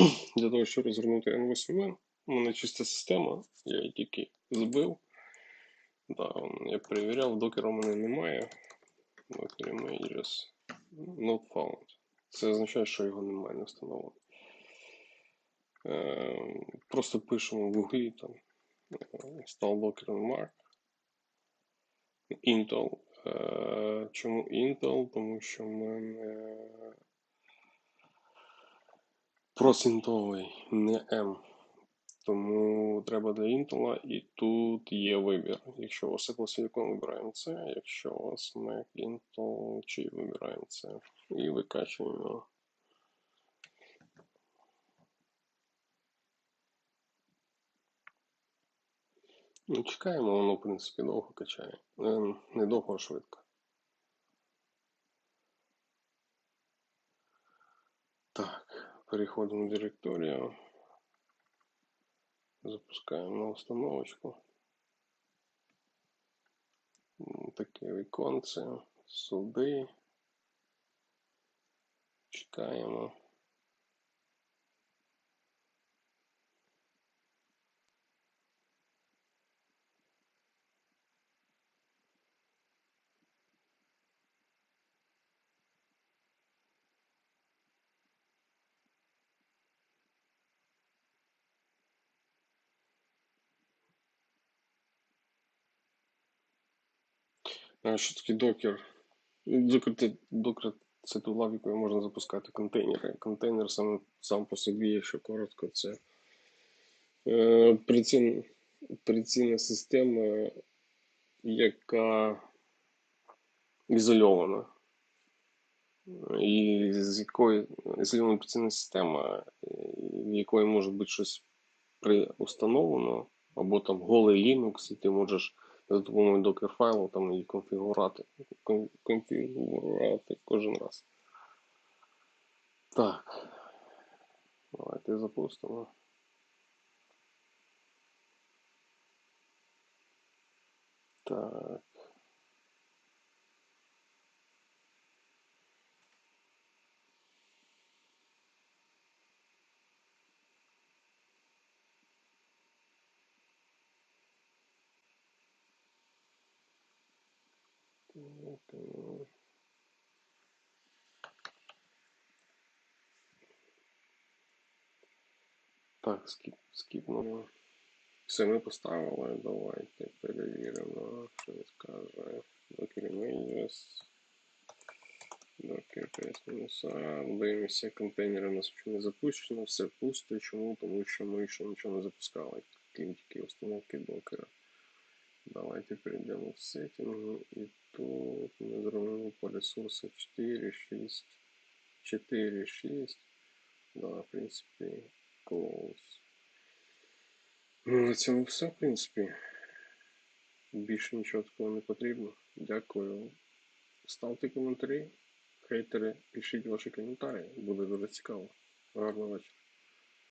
Для того, щоб розгорнути N8N, у мене чиста система, я її тільки збив. Да, я перевіряв, докера у мене немає. Docker images not found. Це означає, що його немає не встановлено. Е, Просто пишемо в гуглі там install Docker Mark. Intel. Е, Чому Intel? Тому що в мене просінтовий, не M. Тому треба для Intel, і тут є вибір. Якщо у вас Silicon, вибираємо це, якщо у вас Mac Intel, чи вибираємо це. І викачуємо. Ну, чекаємо, воно, в принципі, довго качає. Е, Не довго, а швидко. Так, переходимо в директорію. Запускаємо на установочку. М, Таке віконце. Сюди. Чекаємо. А що таке докер? Докер, це- докер це тула, в якої можна запускати контейнери. Контейнер сам, сам по собі, якщо коротко, це е, система, яка ізольована. І з якої ізольована операційна система, в якої може бути щось приустановлено, або там голий Linux, і ти можеш за допомогою докер файлу там її конфігурати, конфігурувати кожен раз. Так. Давайте запустимо. Так. Так, скіп, скіпнули. Все, ми поставили. Давайте перевіримо, що він скаже. Docker Images. Docker PS-A. Дивимося, контейнери у нас ще не запущено, все пусто. Чому? Тому що ми ще нічого не запускали, крім тільки установки докера. Давайте перейдемо в сеттинги і тут ми зробимо по ресурсу 4, 6, 4, 6. Да, в принципі, close. Ну, на цьому все, в принципі. Більше нічого такого не потрібно. Дякую. Ставте коментарі, хейтери, пишіть ваші коментарі. Буде дуже цікаво. Гарного вечора.